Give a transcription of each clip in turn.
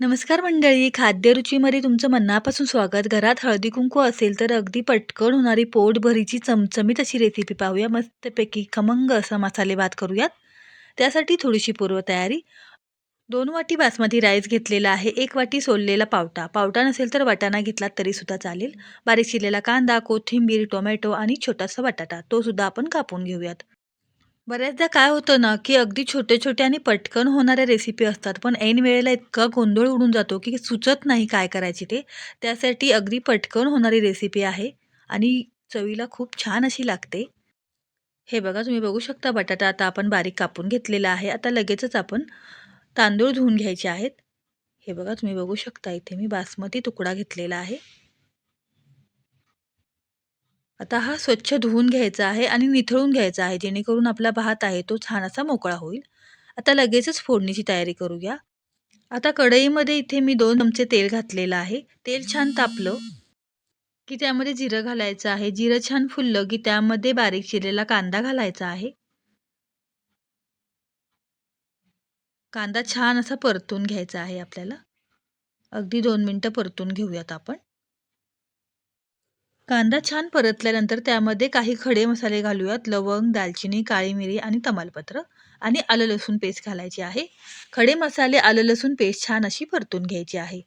नमस्कार मंडळी खाद्यरुचीमध्ये तुमचं मनापासून स्वागत. घरात हळदी कुंकू असेल तर अगदी पटकन होणारी पोटभरीची चमचमीत अशी रेसिपी पाहूया. मस्तपैकी खमंग असा मसाले भात करूयात. त्यासाठी थोडीशी पूर्वतयारी. दोन वाटी बासमती राईस घेतलेला आहे. एक वाटी सोललेला पावटा. पावटा नसेल तर वाटाणा घेतला तरीसुद्धा चालेल. बारीक चिरलेला कांदा कोथिंबीर टोमॅटो आणि छोटासा बटाटा. तो सुद्धा आपण कापून घेऊयात. बऱ्याचदा काय होतं ना, की अगदी छोटे-छोटे आणि पटकन होणाऱ्या रेसिपी असतात, पण ऐन वेळेला इतका गोंधळ उडून जातो, की सुचत नाही काय करायची ते. त्यासाठी अगदी पटकन होणारी रेसिपी आहे आणि चवीला खूप छान अशी लागते. हे बघा तुम्ही बघू शकता बटाटा आता आपण बारीक कापून घेतलेला आहे. आता लगेचच आपण तांदूळ धुवून घ्यायचे आहेत. हे बघा तुम्ही बघू शकता इथे मी बासमती तुकडा घेतलेला आहे. आता हा स्वच्छ धुवून घ्यायचा आहे आणि निथळून घ्यायचा आहे जेणेकरून आपला भात आहे तो छान असा मोकळा होईल. आता लगेचच फोडणीची तयारी करूया. आता कढईमध्ये इथे मी दोन चमचे तेल घातलेलं आहे. तेल छान तापलं की त्यामध्ये जिरं घालायचं आहे. जिरं छान फुललं की त्यामध्ये बारीक चिरलेला कांदा घालायचा आहे. कांदा छान असा परतून घ्यायचा आहे आपल्याला. अगदी दोन मिनटं परतून घेऊयात आपण. कांदा छान परतल्यानंतर त्यामध्ये काही खडे मसाले घालूयात. लवंग दालचिनी काळी मिरी आणि तमालपत्र आणि आलं लसूण पेस्ट घालायची आहे. खडे मसाले आलं लसूण पेस्ट छान अशी परतून घ्यायची आहे.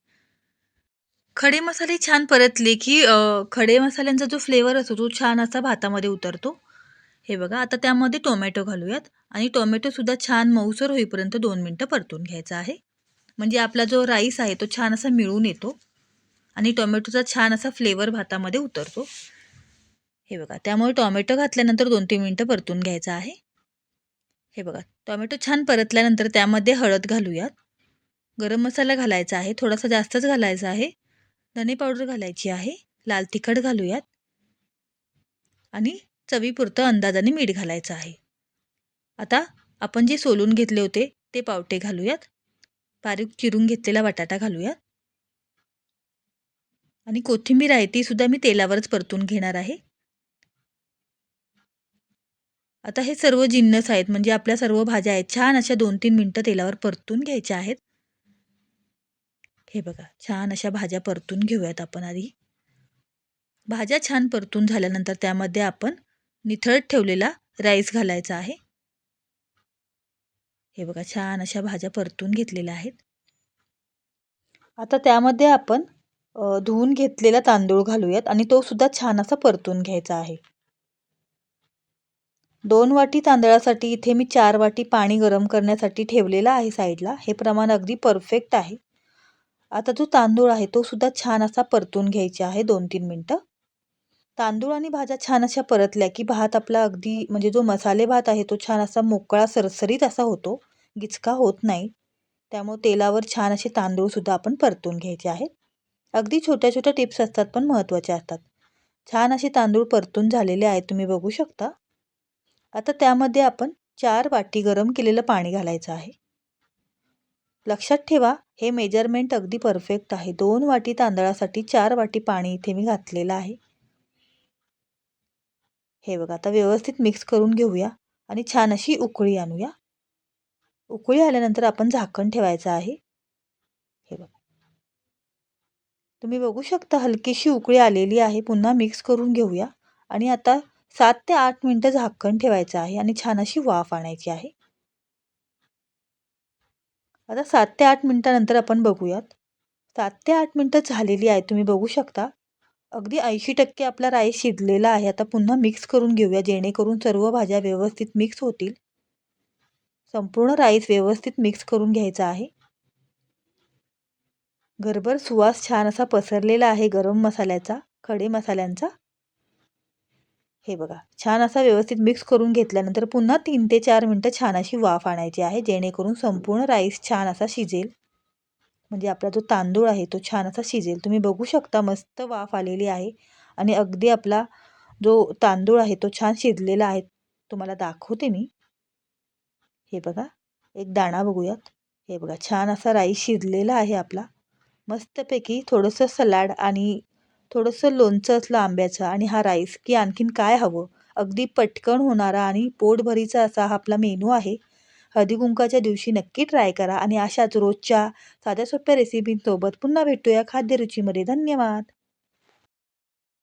खडे मसाले छान परतले की खडे मसाल्यांचा जो फ्लेवर असतो तो छान असा भातामध्ये उतरतो. हे बघा आता त्यामध्ये टोमॅटो घालूयात आणि टोमॅटोसुद्धा छान मऊसर होईपर्यंत दोन मिनटं परतून घ्यायचा आहे. म्हणजे आपला जो राईस आहे तो छान असा मिळून येतो. आणि टोमॅटोचा छान असा फ्लेवर भातामध्ये उतरतो. हे बघा त्यामुळे टोमॅटो घातल्यानंतर दोन तीन मिनटं परतून घ्यायचं आहे. हे बघा टोमॅटो छान परतल्यानंतर त्यामध्ये हळद घालूयात. गरम मसाला घालायचा आहे थोडासा जास्तच घालायचा आहे. धने पावडर घालायची आहे लाल तिखट घालूयात. आणि चवीपुरतं अंदाजाने मीठ घालायचं आहे. आता आपण जे सोलून घेतले होते ते पावटे घालूयात. बारीक चिरून घेतलेला बटाटा घालूयात. आणि कोथिंबीर आहे ती सुद्धा मी तेलावरच परतून घेणार आहे. आता हे सर्व जिन्नस आहेत म्हणजे आपल्या सर्व भाज्या आहेत छान अशा दोन तीन मिनटं तेलावर परतून घ्यायच्या आहेत. हे बघा छान अशा भाज्या परतून घेऊयात आपण आधी. भाज्या छान परतून झाल्यानंतर त्यामध्ये आपण निथळत ठेवलेला राईस घालायचा आहे. हे बघा छान अशा भाज्या परतून घेतलेल्या आहेत. आता त्यामध्ये आपण धुवून घेतलेला तांदूळ घालूयात आणि तो सुद्धा छान असा परतून घ्यायचा आहे. दोन वाटी तांदळासाठी इथे मी चार वाटी पाणी गरम करण्यासाठी ठेवलेलं आहे साईडला. हे प्रमाण अगदी परफेक्ट आहे. आता जो तांदूळ आहे तो सुद्धा छान असा परतून घ्यायचा आहे दोन तीन मिनटं. तांदूळ आणि भाज्या छान अशा परतल्या की भात आपला अगदी म्हणजे जो मसाले भात आहे तो छान असा मोकळा सरसरीत असा होतो. गिचका होत नाही. त्यामुळे तेलावर छान असे तांदूळसुद्धा आपण परतून घ्यायचे आहेत. अगदी छोट्या छोट्या टिप्स असतात पण महत्त्वाच्या असतात. छान असे तांदूळ परतून झालेले आहेत तुम्ही बघू शकता. आता त्यामध्ये आपण चार वाटी गरम केलेलं पाणी घालायचं आहे. लक्षात ठेवा हे मेजरमेंट अगदी परफेक्ट आहे. दोन वाटी तांदळासाठी चार वाटी पाणी इथे मी घातलेलं आहे. हे बघा आता व्यवस्थित मिक्स करून घेऊया आणि छान अशी उकळी आणूया. उकळी आल्यानंतर आपण झाकण ठेवायचं आहे हे बघा तुम्ही बघू शकता हलकीशी उकळी आलेली आहे. पुन्हा मिक्स करून घेऊया. आणि आता सात ते आठ मिनटं झाकण ठेवायचं आहे आणि छान अशी वाफ आणायची आहे. आता सात ते आठ मिनटानंतर आपण बघूयात. सात ते आठ मिनटं झालेली आहे. तुम्ही बघू शकता. अगदी ऐंशी टक्के आपला राईस शिजलेला आहे. आता पुन्हा मिक्स करून घेऊया. जेणेकरून सर्व भाज्या व्यवस्थित मिक्स होतील. संपूर्ण राईस व्यवस्थित मिक्स करून घ्यायचा आहे. घरभर सुवास छान असा पसरलेला आहे गरम मसाल्याचा खडे मसाल्यांचा. हे बघा छान असा व्यवस्थित मिक्स करून घेतल्यानंतर पुन्हा तीन ते चार मिनटं छान अशी वाफ आणायची आहे जेणेकरून संपूर्ण राईस छान असा शिजेल. म्हणजे आपला जो तांदूळ आहे तो छान असा शिजेल. तुम्ही बघू शकता मस्त वाफ आलेली आहे. आणि अगदी आपला जो तांदूळ आहे तो छान शिजलेला आहे. तुम्हाला दाखवते मी. हे बघा एक दाणा बघूयात. हे बघा छान असा राईस शिजलेला आहे आपला. मस्तपैकी थोडंसं सलाड आणि थोडंसं लोणचं असलं आंब्याचं आणि हा राईस की आणखीन काय हवं? अगदी पटकन होणारा आणि पोटभरीचा असा हा आपला मेनू आहे. हळदीकुंकाच्या दिवशी नक्की ट्राय करा आणि अशाच रोजच्या साध्या सोप्या रेसिपींसोबत पुन्हा भेटूया खाद्यरुचीमध्ये. धन्यवाद!